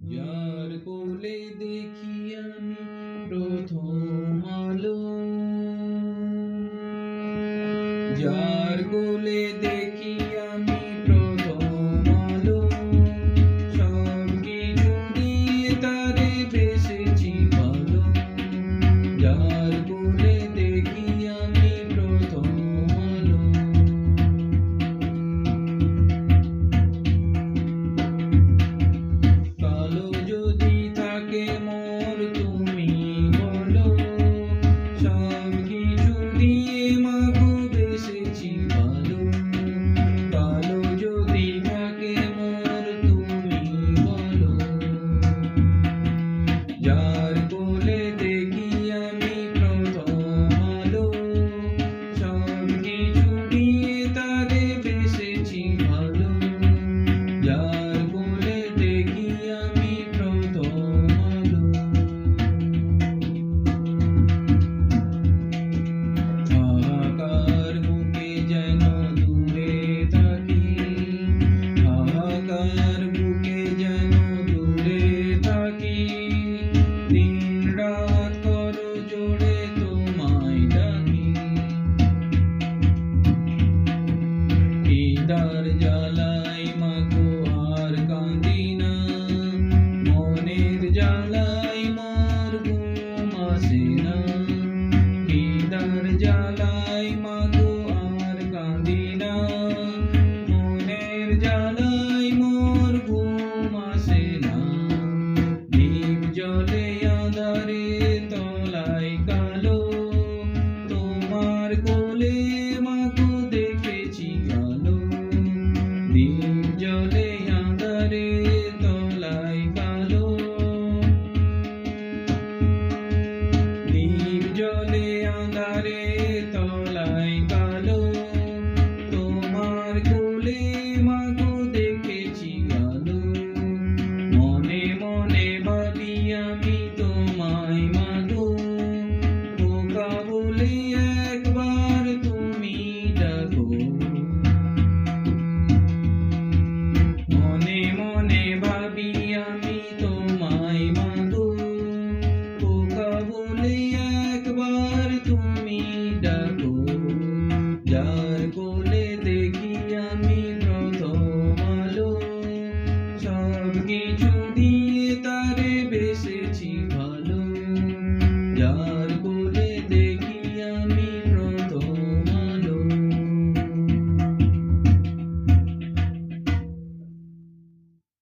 যার কোলে দেখি আমি প্রথম আলো। যার কোলে দেখি you do. আজকে যদি তারে বেসেছি ভালো যা